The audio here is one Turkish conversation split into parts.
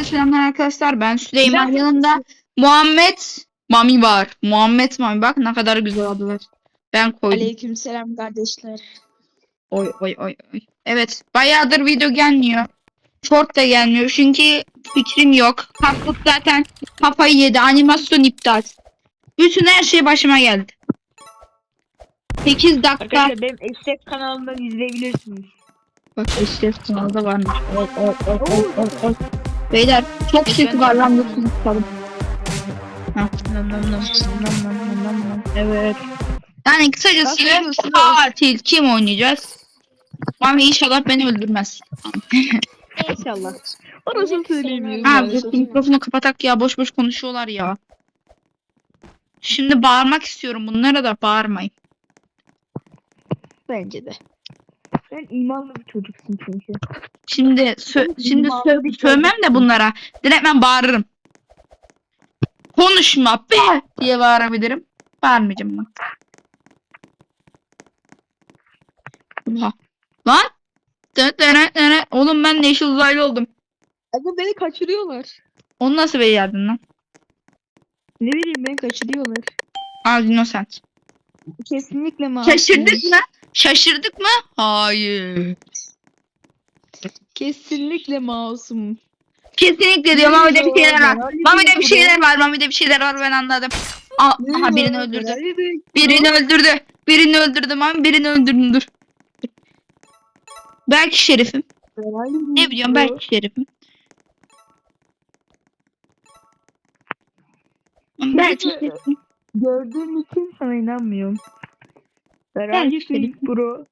Herkese selamlar arkadaşlar. Ben Süleyman. Güzel Yanımda Muhammed Mami var. Muhammed Mami bak ne kadar güzel adılar. Ben koydum. Aleykümselam kardeşler. Oy oy oy oy. Evet. Bayağıdır video gelmiyor. Short da gelmiyor. Çünkü fikrim yok. Kaplık zaten kafayı yedi. Animasyon iptal. Bütün her şey başıma geldi. 8 dakika. Arkadaşlar benim eşek kanalımdan izleyebilirsiniz. Bak işte sınavda varmış. Oy, oy, oy, oy, oy, oy. Beyler çok şık var lan lütfen tutalım. Nam nam nam nam nam nam nam nam. Evet. Yani kısacası katil kim oynayacağız? Mami inşallah beni öldürmez. İnşallah. Orasını söyleyemiyorum. Bu mikrofonu kapatak ya boş boş konuşuyorlar ya. Şimdi bağırmak istiyorum bunlara da bağırmayın. Bence de. Sen imanlı bir çocuksun çünkü. Şimdi sö şimdi sö sövmem de bunlara. Direkt ben bağırırım. Konuşma be diye bağırabilirim. Bağırmayacağım ben. Oha. Lan. Dö. Oğlum ben yeşil uzaylı oldum. Aga beni kaçırıyorlar. Onu nasıl becerdin lan? Ne bileyim beni kaçırıyorlar. Az innocent. Kesinlikle masum. Şaşırdık mı? Şaşırdık mı? Hayır. Kesinlikle masum. Kesinlikle diyor. Mami'de bir şeyler var. Mami'de bir şeyler var. Mami'de bir şeyler var ben anladım. Aa, aha birini öldürdü. Birini öldürdü. Birini öldürdü. Mami birini öldürdüm dur. Belki şerifim. Ne biliyorum belki şerifim. Belki şerifim. Gördüğüm için sana inanmıyorum. Şerifim. bro.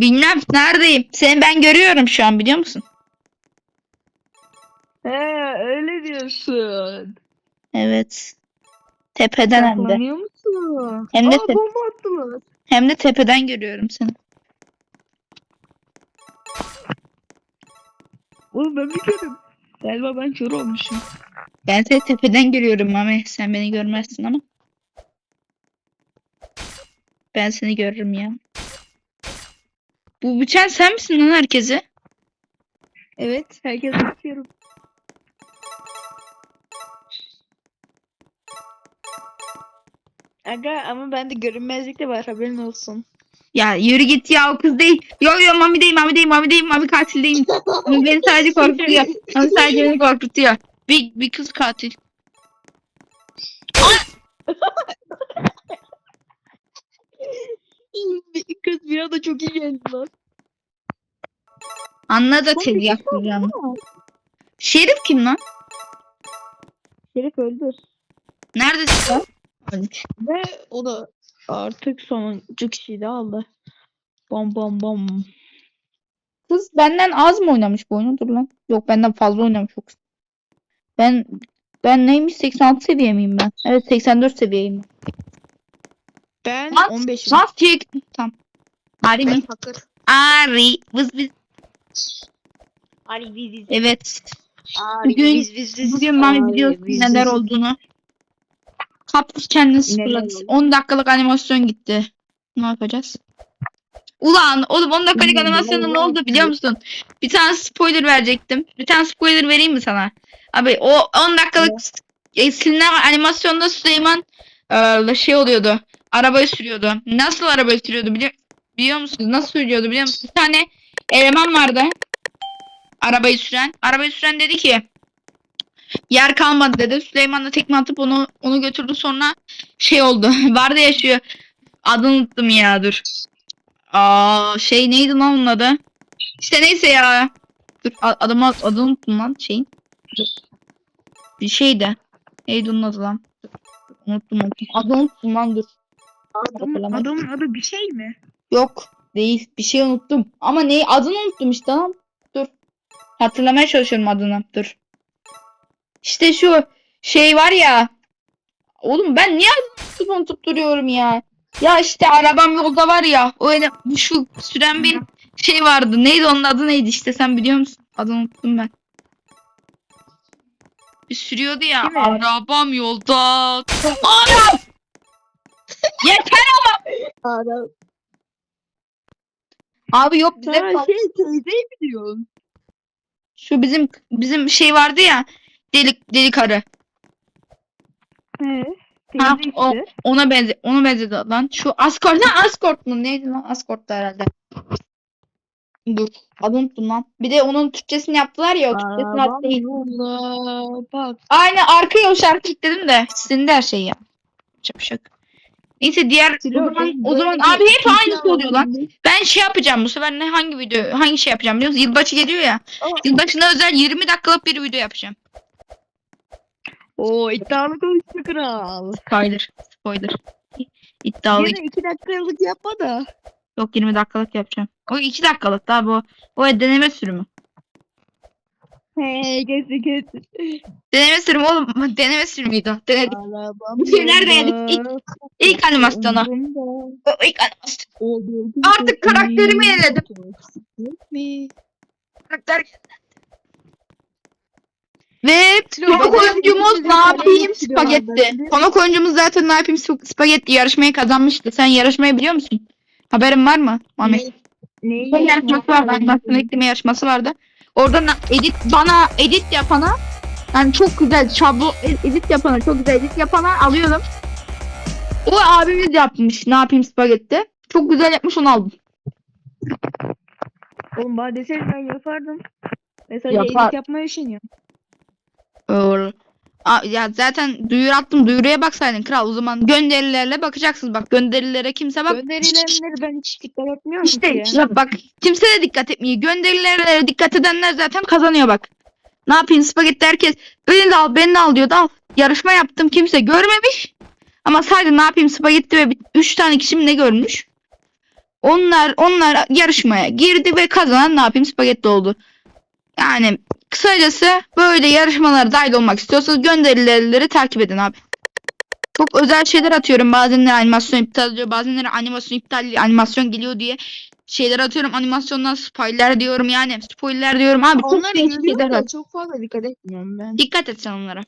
Bilmem neredeyim. Seni ben görüyorum şu an biliyor musun? He öyle diyorsun. Evet. Tepeden hem de. Saklanıyor musun? Hem de Aa, te- bomba attılar. Hem de tepeden görüyorum seni. Oğlum ben bir körüm. Galiba ben kör olmuşum. Ben seni tepeden görüyorum Mami. Sen beni görmezsin ama. Ben seni görürüm ya. Bu bıçak sen misin lan herkese? Evet herkes bakıyorum. Aga ama bende görünmezlik de var haberin olsun. Ya yürü git ya o kız değil. Yo yo Mami değil Mami değil Mami değil Mami katil değil. Mami beni sadece korkutuyor. Mami sadece beni korkutuyor. Bir, bir kız katil. Kız bir anda çok iyi geldi lan. Anla da Son tezi bir kişi yaptıracağım. Şerif kim lan? Şerif öldü. Neredesin lan? Ve o da artık sonuncu kişiyi de aldı. Bam bam bam. Kız benden az mı oynamış bu oyunu? Dur lan. Yok benden fazla oynamış o kız. Ben ben neymiş 86 seviye miyim ben? Evet 84 seviyeyim. Ben Lan, 15. Lan. Tamam. Ari mi? Ari. Vız vız. Ali biz biz. Evet. Bugün, Bugün- Bugün Mami biliyorsun neler olduğunu. Kaptır kendini sıfırladı. oldu? 10 dakikalık animasyon gitti. Ne yapacağız? Ulan oğlum 10 dakikalık animasyonun ne oldu biliyor musun? Bir tane spoiler verecektim. Bir tane spoiler vereyim mi sana? Abi o 10 dakikalık e, silinen animasyonda Süleyman e, şey oluyordu. Arabayı sürüyordu. Nasıl arabayı sürüyordu biliyor, biliyor musunuz? Nasıl sürüyordu biliyor musunuz? Bir tane eleman vardı. Arabayı süren. Arabayı süren dedi ki yer kalmadı dedi. Süleyman da tekme atıp onu onu götürdü sonra şey oldu. Vardı yaşıyor. Adını unuttum ya dur. Aa şey neydi lan onun adı? İşte neyse ya. Dur adamı adını unuttum lan şeyin. Bir şeydi. Neydi onun adı lan? Dur, Unuttum unuttum. Adını unuttum lan dur. Adam, Hatırlamadım. adamın adı bir şey mi? Yok değil. Bir şey unuttum. Ama neyi adını unuttum işte lan. Dur. Hatırlamaya çalışıyorum adını. Dur. İşte şu şey var ya. Oğlum ben niye adını unutup unutup duruyorum ya. Ya işte arabam yolda var ya. Öyle şu süren bir şey vardı. Neydi onun adı neydi işte sen biliyor musun? Adını unuttum ben. Bir sürüyordu ya. Değil mi? Arabam yolda. Anam! Yeter! Adam. Abi yok bize şey teyzeyi biliyorsun. Şu bizim bizim şey vardı ya. Delik delik arı. He. Ha, o, işte. ona benze ona benzedi lan. Şu Asgard ne Asgard mı? Neydi lan? Asgard'da herhalde. Dur. Adını unuttum lan. Bir de onun Türkçesini yaptılar ya. O Türkçesini Arabam attı. yolla bak. Aynı arkaya o şarkı dedim de. Silindi her şey ya. Neyse diğer o zaman, o zaman abi hep aynısı oluyor lan. Ben şey yapacağım bu sefer ne hangi video hangi şey yapacağım biliyor musun? Yılbaşı geliyor ya. Yılbaşına özel 20 dakikalık bir video yapacağım. Oo iddialı konuşma kral. Spoiler. Spoiler. İddialı. Yine iki dakikalık yapma da. Yok 20 dakikalık yapacağım. O 2 dakikalık daha bu. O deneme sürümü. He kesin kesin. Deneme sürümü oğlum. Deneme sürümüydü. Denedik. Arabam Bu şey nerede yedik? İlk- ilk animasyonu. umurumda. O ilk animasyon. Artık karakterimi eledim. Karakter. Ve konuk oyuncumuz ne var spagetti. Konuk oyuncumuz zaten ne yapayım sp- spagetti yarışmayı kazanmıştı. Sen yarışmayı biliyor musun? Haberin var mı? Mami. Ne- Şey yarışması vardı. Animasyon ekleme yarışması vardı. Orada na- edit bana edit yapana yani çok güzel şablo e- edit yapana çok güzel edit yapana alıyorum. O abimiz yapmış. Ne yapayım spagetti. Çok güzel yapmış onu aldım. Oğlum bana deseydin ben yapardım. Mesela Yapar. edit yapmaya üşeniyorum. Doğru. Ya zaten duyuru attım. Duyuruya baksaydın kral. O zaman gönderilerle bakacaksınız. Bak gönderilere kimse bak. Gönderilenleri ben hiç dikkat etmiyorum İşte ki. işte bak kimse de dikkat etmiyor. Gönderilere dikkat edenler zaten kazanıyor bak. Ne yapayım spagetti herkes beni de al beni de al diyor da al. Yarışma yaptım kimse görmemiş. Ama sadece ne yapayım spagetti ve 3 tane kişi mi ne görmüş. Onlar onlar yarışmaya girdi ve kazanan ne yapayım spagetti oldu. Yani kısacası böyle yarışmalara dahil olmak istiyorsanız gönderileri takip edin abi. Çok özel şeyler atıyorum. Bazenleri animasyon iptal ediyor. Bazenleri animasyon iptal animasyon geliyor diye şeyler atıyorum. Animasyondan spoiler diyorum yani. Spoiler diyorum abi. Çok Onları değişik şeyler da çok fazla dikkat etmiyorum ben. Dikkat et sen onlara.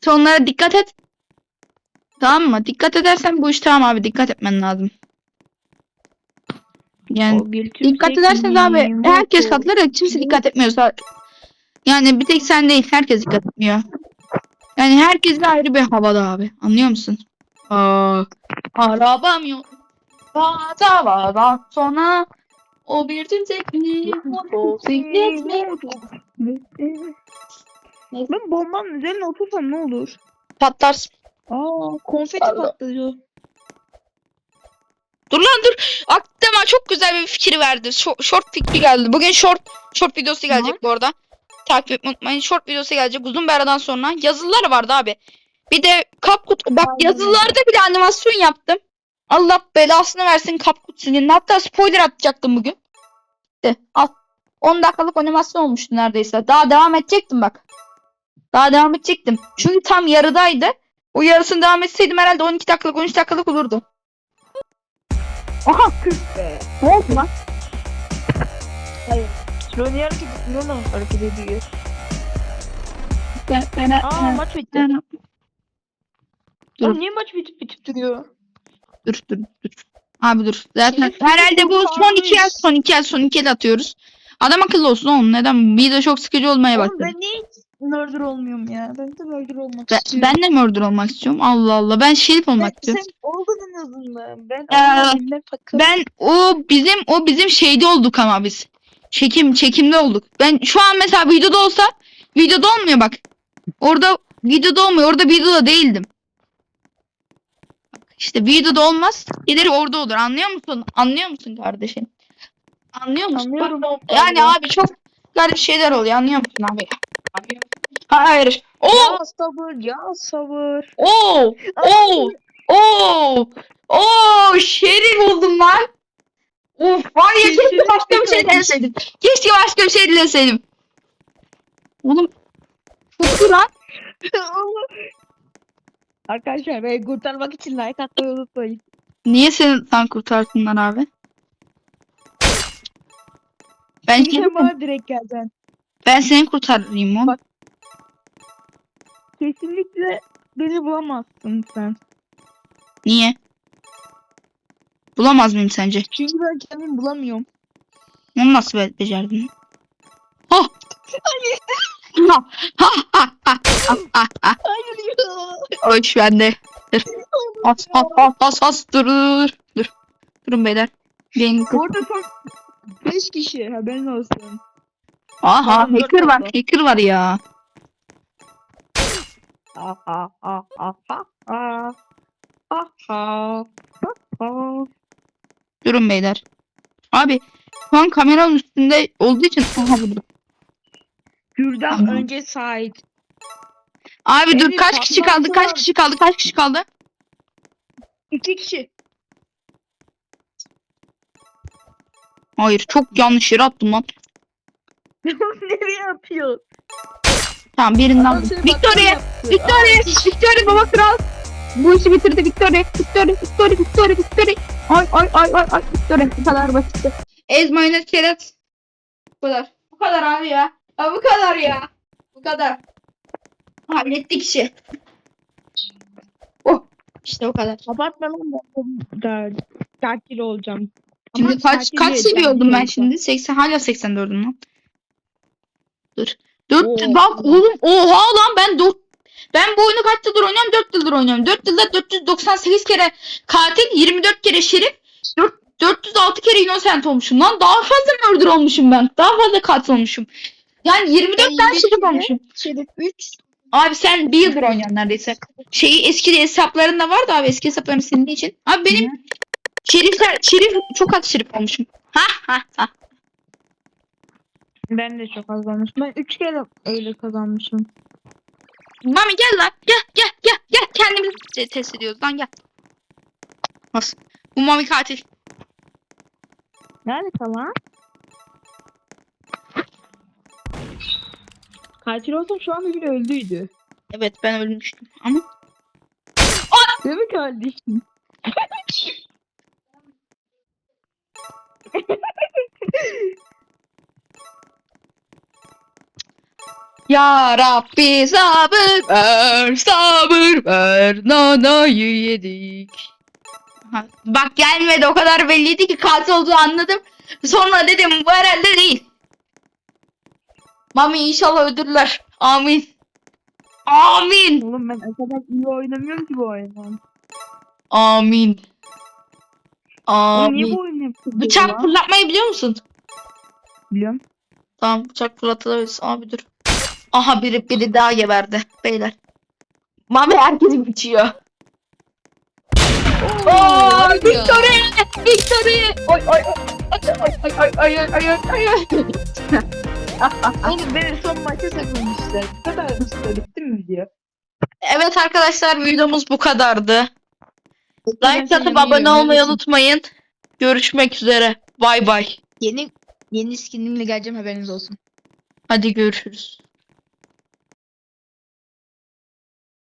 Sen onlara dikkat et. Tamam mı? Dikkat edersen bu iş tamam abi. Dikkat etmen lazım. Yani dikkat tümsek ederseniz abi herkes katılır da kimse dikkat etmiyorsa yani bir tek sen değil herkes dikkat etmiyor. Yani herkes de ayrı bir havada abi. Anlıyor musun? Aa, arabam yok. Bazavadan sonra o bir tümsek mi? Motosiklet mi? Ben bombanın üzerine otursam ne olur? Patlarsın. Aa konfeti Pardon. patlıyor. Dur lan dur. Aklıma çok güzel bir fikir verdi. Şo- short fikri geldi. Bugün short short videosu gelecek bu arada. Takip etmeyi unutmayın. Short videosu gelecek uzun bir aradan sonra. Yazılar vardı abi. Bir de kapkut. Bak yazılarda bir de animasyon yaptım. Allah belasını versin kapkut sinirine. Hatta spoiler atacaktım bugün. De, al. 10 dakikalık animasyon olmuştu neredeyse. Daha devam edecektim bak. Daha devam edecektim. Çünkü tam yarıdaydı. O yarısını devam etseydim herhalde 12 dakikalık 13 dakikalık olurdu. Aha Be. ne oldu lan? Şöyle niye hareket etmiyor lan? Hareket ediyor. Ben, ben, Aa maç bitti. ben- Dur. Oğlum niye maç bitip bitip duruyor? dur dur dur. Abi dur. Zaten Herif herhalde bu son iki el son iki el son iki el atıyoruz. Adam akıllı olsun oğlum. Neden? Bir de çok sıkıcı olmaya başladı. ben niye murder olmuyorum ya? Ben de murder olmak Ben, istiyorum. ben de murder olmak istiyorum. Allah Allah. Ben şerif olmak sen, istiyorum. sen oldun en azından. Ben Ee. Ben o bizim o bizim şeyde olduk ama biz. Çekim çekimde olduk. Ben şu an mesela videoda olsa videoda olmuyor bak. Orada videoda olmuyor. Orada videoda değildim. İşte videoda olmaz. Gelir orada olur. Anlıyor musun? Anlıyor musun kardeşim? Anlıyor musun? Anlıyorum. Yani abi çok garip şeyler oluyor. Anlıyor musun abi? Hayır. Oo! Ya sabır ya sabır. Oo! Oo! Oo! Oo! Şerif oldum lan. Of var ya keşke başka bir şey deneseydim. Keşke başka bir şey deneseydim. Oğlum çok iyi lan. Arkadaşlar beni kurtarmak için like atmayı unutmayın. Niye seni sen kurtarsınlar abi? Ben Çünkü seni, sen bana direkt geleceksin. ben seni kurtarayım oğlum. Bak. Kesinlikle beni bulamazsın sen. Niye? Bulamaz mıyım sence? Çünkü ben kendimi bulamıyorum. Onu nasıl be- becerdin? Ha ha ha ha ha ha ha. Hayır ya. Ölç bende. Dur. As as as as as dur dur. Dur. Durun beyler. Gelin. Burada son 5 kişi haberin olsun. Aha Pardon, dört hacker var. oldu. Hacker var ya. Ha ha ha ha ha. Ha ha. Ha ha. Durun beyler. Abi şu an kameranın üstünde olduğu için aha burada. Gürdan Tamam. önce Sait. Abi dur Emir, kaç kişi kaldı? Kaç kişi kaldı? Kaç kişi kaldı? 2 kişi. Hayır çok yanlış yere attım lan. Nereye atıyor? Tamam birinden. Victoria! Victoria! Victoria baba kral! Bu işi bitirdi Victoria! Victoria! Victoria! Victoria! Victoria! Ay ay ay ay ay! Bu kadar basitti. Ez mayonez kerat. Bu kadar. Bu kadar abi ya. Ya bu kadar ya. Bu kadar. Hallettik işi. Oh. İşte o kadar. Kapatma lan ben da katil olacağım. Şimdi Ama kaç kaç oldum ben şimdi? 80 hala 84'üm lan. Dur. 4 Oo. bak oğlum oha lan ben 4 ben bu oyunu kaç yıldır oynuyorum? 4 yıldır oynuyorum. 4 yılda 498 kere katil, 24 kere şerif, 4, 406 kere innocent olmuşum lan. Daha fazla murder olmuşum ben. Daha fazla katil olmuşum. Yani 24 Ben tane 25 şerif olmuşum. Şerif 3. Abi sen bir yıldır oynuyorsun neredeyse. Şeyi eski hesaplarında vardı abi eski hesapların senin için. Abi benim şerifler, şerif çok az şerif olmuşum. Ha ha ha. Ben de çok az olmuş. Ben 3 kere öyle kazanmışım. Mami gel lan. Gel gel gel gel. Kendimizi te- test ediyoruz lan gel. Bas. Bu Mami katil. Nerede kalan? Katil olsam şu anda biri öldüydü. Evet ben ölmüştüm ama. Değil mi kardeşim? Ya Rabbi sabır ver sabır ver nanayı yedik. Ha, bak gelmedi o kadar belliydi ki katil olduğu anladım. Sonra dedim bu herhalde değil. Mami inşallah öldürürler. Amin. Amin. Oğlum ben o kadar iyi oynamıyorum ki bu oyunu. Amin. Oğlum niye Amin. bu oyunu yapıyorsun? Bıçak fırlatmayı biliyor musun? Biliyorum. Tamam bıçak fırlatılabilir. Abi dur. Aha biri biri daha geberdi beyler. Mami herkes biçiyor. Oo. Victory! Victory! Oy oy oy. Ay ay ay ay ay ay ay. Oğlum beni son maça sakınmışlar. Bu kadar mı bitti mi video? Evet arkadaşlar videomuz bu kadardı. Like atıp abone olmayı unutmayın. Görüşmek üzere. Bay bay. Yeni yeni skinimle geleceğim haberiniz olsun. Hadi görüşürüz.